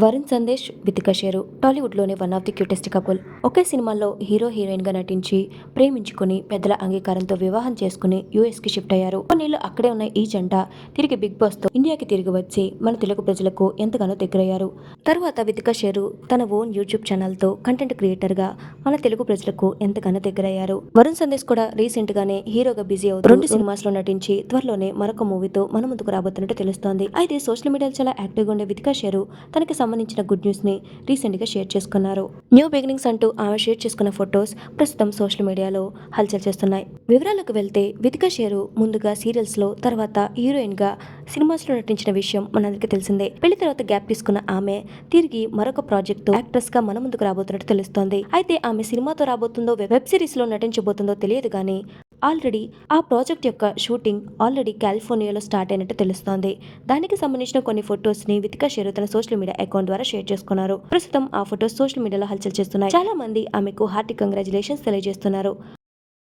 Varun Sandesh Vithika Sheru. టాలీవుడ్లోనే one of the cutest couple. ఒకే సినిమాలో hero హీరోయిన్గా నటించి ప్రేమించుకుని పెద్దల అంగీకారంతో వివాహం చేసుకుని యూఎస్కి షిఫ్ట్ అయ్యారు. కొన్నేళ్ళు అక్కడే ఉన్న ఈ జంట తిరిగి బిగ్ బాస్తో ఇండియాకి తిరిగి వచ్చి మన తెలుగు ప్రజలకు ఎంతగానో దగ్గరయ్యారు. తర్వాత వితిక షేరు తన ఓన్ యూట్యూబ్ ఛానల్తో కంటెంట్ క్రియేటర్గా మన తెలుగు ప్రజలకు ఎంతగానో దగ్గరయ్యారు. వరుణ్ సందేశ్ కూడా రీసెంట్ గానే హీరోగా బిజీ అవుతూ రెండు సినిమాస్లో నటించి త్వరలోనే మరొక మూవీతో మన ముందుకు రాబోతున్నట్టు తెలుస్తోంది. అయితే సోషల్ మీడియాలో చాలా యాక్టివ్గా ఉండే వితికా షేరు తనకి సంబంధించిన గుడ్ న్యూస్ని రీసెంట్గా షేర్ చేసుకున్నారు. న్యూ బిగినింగ్స్ అంటూ ఆమె షేర్ చేసుకున్న ఫొటోస్ ప్రస్తుతం సోషల్ మీడియాలో హల్చల్ చేస్తున్నాయి. వివరాలకు వెళ్తే వితికా షేరు ముందుగా సీరియల్స్లో తర్వాత హీరోయిన్గా సినిమాస్లో నటించిన విషయం మనందరికీ తెలిసిందే. పెళ్ళి తర్వాత గ్యాప్ తీసుకున్న ఆమె తిరిగి మరొక ప్రాజెక్ట్తో యాక్ట్రెస్గా మన ముందుకు రాబోతున్నట్టు తెలుస్తోంది. అయితే ఆమె సినిమాతో రాబోతుందో వెబ్ సిరీస్లో నటించబోతుందో తెలియదు కానీ ఆల్రెడీ ఆ ప్రాజెక్ట్ యొక్క షూటింగ్ ఆల్రెడీ కాలిఫోర్నియాలో స్టార్ట్ అయినట్టు తెలుస్తోంది. దానికి సంబంధించిన కొన్ని ఫొటోస్ని వితికా షేరు తన సోషల్ మీడియా అకౌంట్ ద్వారా షేర్ చేసుకున్నారు. ప్రస్తుతం ఆ ఫొటోస్ సోషల్ మీడియాలో హల్చల్ చేస్తున్నాయి. చాలా మంది ఆమెకు హార్టీ కంగ్రాచులేషన్స్ తెలియజేస్తున్నారు.